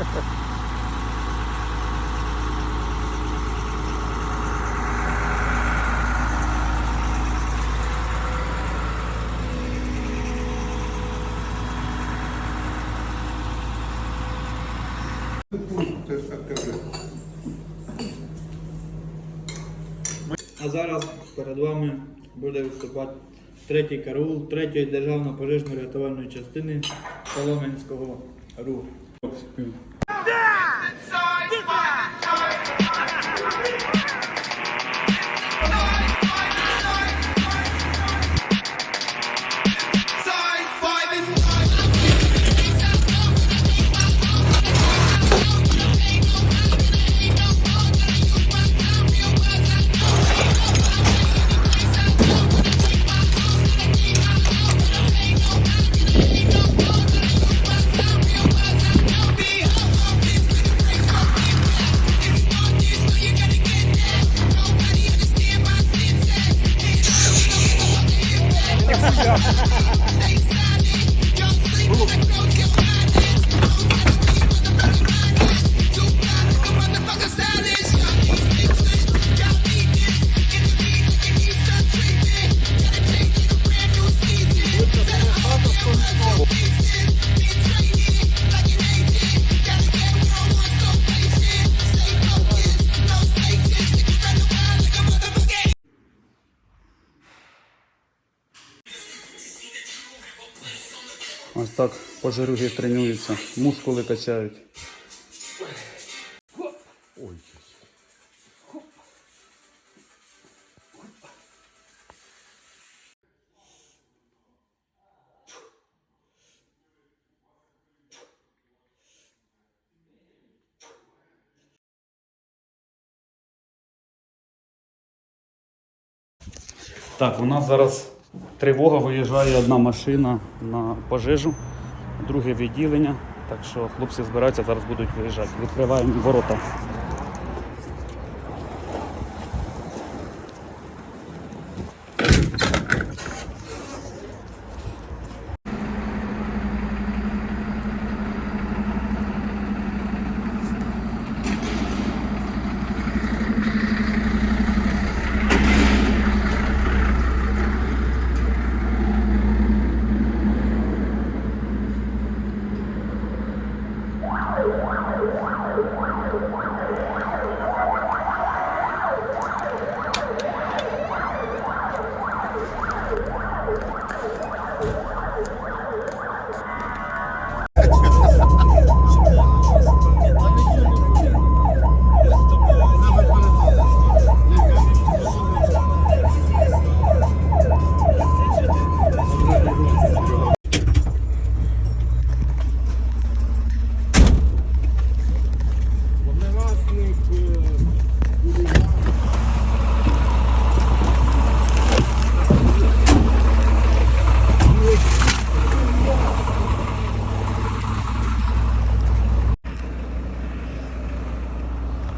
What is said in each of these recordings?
А зараз перед вами буде виступати третій караул третьої державної пожежно-рятувальної частини Соломенського руху. Ось так пожируги тренуються, мускули качають. Так, у нас зараз тривога, виїжджає одна машина на пожежу, друге відділення. Так що хлопці збираються, зараз будуть виїжджати. Відкриваємо ворота.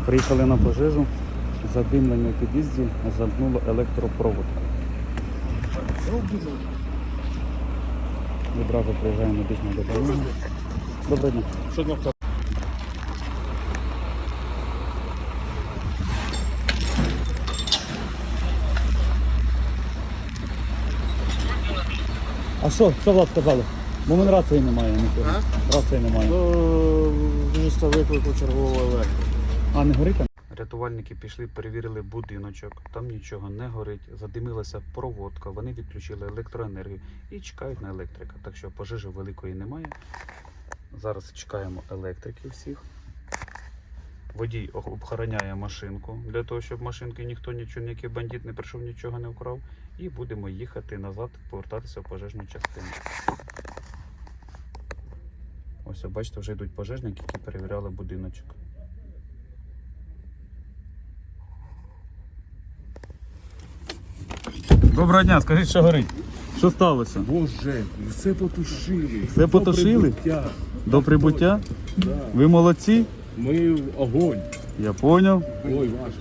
Приїхали на пожежу, задимлення у під'їзді замкнуло електропроводку. Відразу приїжджає медична допомога. Доброго дня. А що, що Влад сказали? Бо мене рації немає. ніхто. Рації немає. До міста виклику чергового електрика. А не горить там? Рятувальники пішли, перевірили будиночок, там нічого не горить, задимилася проводка, вони відключили електроенергію і чекають на електрика. Так що пожежі великої немає. Зараз чекаємо електриків всіх. Водій обхороняє машинку для того, щоб машинки ніхто нічого, ніякий бандит не прийшов, нічого не вкрав. І будемо їхати назад, повертатися в пожежну частину. Ось, бачите, вже йдуть пожежники, які перевіряли будиночок. Доброго дня, скажіть, що горить? Що сталося? Боже, все потушили. Все потушили? До прибуття. До прибуття? Да. Ви молодці? Ми в огонь. Я поняв. Ой, важко.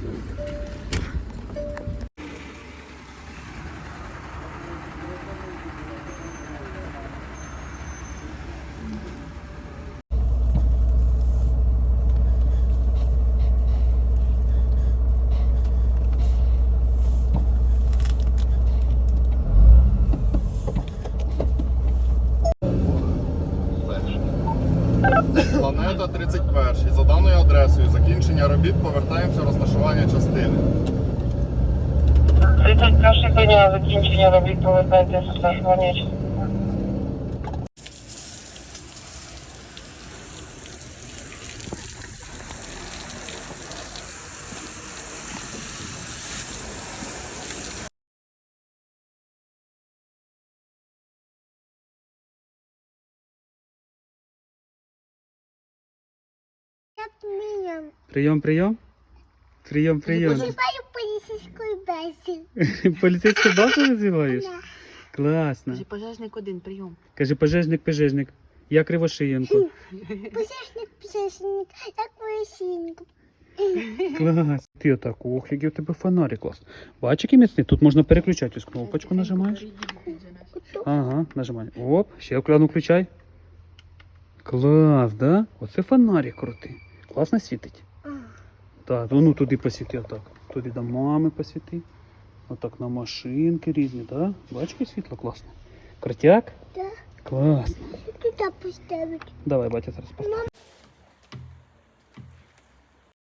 Закінчення повертаємося в розташування частини. 31 коня, закінчення робіт повертається розташування. Як Прийом, прийом. Прийом, прийом. Називаю поліцейською базі. Поліцейську базу називаєш? Да. Класно. Кажи, пожежник один, прийом. Кажи, пожежник, пожежник. Я Кривошиєнко. Пожежник, пожежник, як поліцейник. Клас. Ти отак, ох, який у тебе фонарик клас. Бачиш, який міцний? Тут можна переключати ось кнопочку нажимаєш. Ага, нажимай. Оп, ще окляну включай. Клас, да? Оце фонарик крутий. Класно світить. Так, ну туди посвіти отак. Туди до мами посвіти. Отак на машинки різні, да? Бачиш, яке світло класне. Крутяк? Да. Класно. Туди поставити. Давай, батя зараз поставимо.